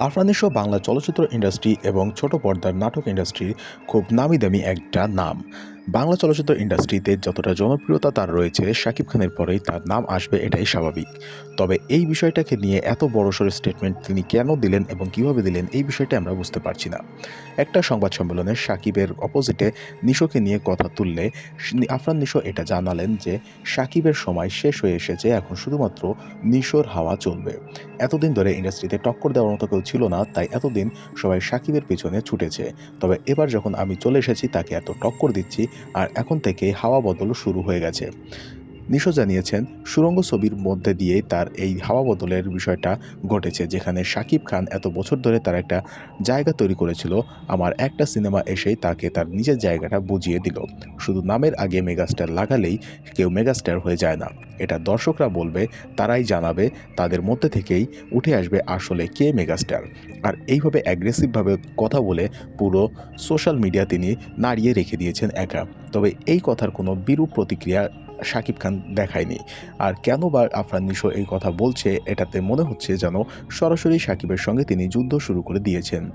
আফরানিশো বাংলা চলচ্চিত্র ইন্ডাস্ট্রি এবং ছোট পর্দার নাটক ইন্ডাস্ট্রির খুব নামি দামি একটা নাম। বাংলা চলচ্চিত্র ইন্ডাস্ট্রিতে যতটা জনপ্রিয়তা তার রয়েছে, শাকিব খানের পরেই তার নাম আসবে এটাই স্বাভাবিক। তবে এই বিষয়টাকে নিয়ে এত বড়সড় স্টেটমেন্ট তিনি কেন দিলেন এবং কীভাবে দিলেন এই বিষয়টা আমরা বুঝতে পারছি না। একটা সংবাদ সম্মেলনে সাকিবের অপোজিটে নিশোকে নিয়ে কথা তুললে আফরান নিশো এটা জানালেন যে সাকিবের সময় শেষ হয়ে এসেছে, এখন শুধুমাত্র নিশোর হাওয়া চলবে। এতদিন ধরে ইন্ডাস্ট্রিতে টক্কর দেওয়ার মতো কেউ ছিল না, তাই এতদিন সবাই সাকিবের পেছনে ছুটেছে। তবে এবার যখন আমি চলে এসেছি তাকে এত টক্কর দিচ্ছি আর এখন থেকে হাওয়া বদলও শুরু হয়ে গেছে। নিশো জানিয়েছেন সুরঙ্গ ছবির মধ্যে দিয়েই তার এই হাওয়া বদলের বিষয়টা ঘটেছে, যেখানে শাকিব খান এত বছর ধরে তার একটা জায়গা তৈরি করেছিল, আমার একটা সিনেমা এসেই তাকে তার নিজের জায়গাটা বুঝিয়ে দিল। শুধু নামের আগে মেগাস্টার লাগালেই কেউ মেগাস্টার হয়ে যায় না। এটা দর্শকরা বলবে, তারাই জানাবে, তাদের মধ্যে থেকেই উঠে আসবে আসলে কে মেগাস্টার। আর এইভাবে অ্যাগ্রেসিভভাবে কথা বলে পুরো সোশ্যাল মিডিয়া তিনি নাড়িয়ে রেখে দিয়েছেন একা। তবে এই কথার কোনো বিরূপ প্রতিক্রিয়া শাকিব খান দেখায়নি। আর কেন বা আফরান নিশো এই কথা বলছে, এটাতে মনে হচ্ছে যেন সরাসরি সাকিবের সঙ্গে তিনি যুদ্ধ শুরু করে দিয়েছেন।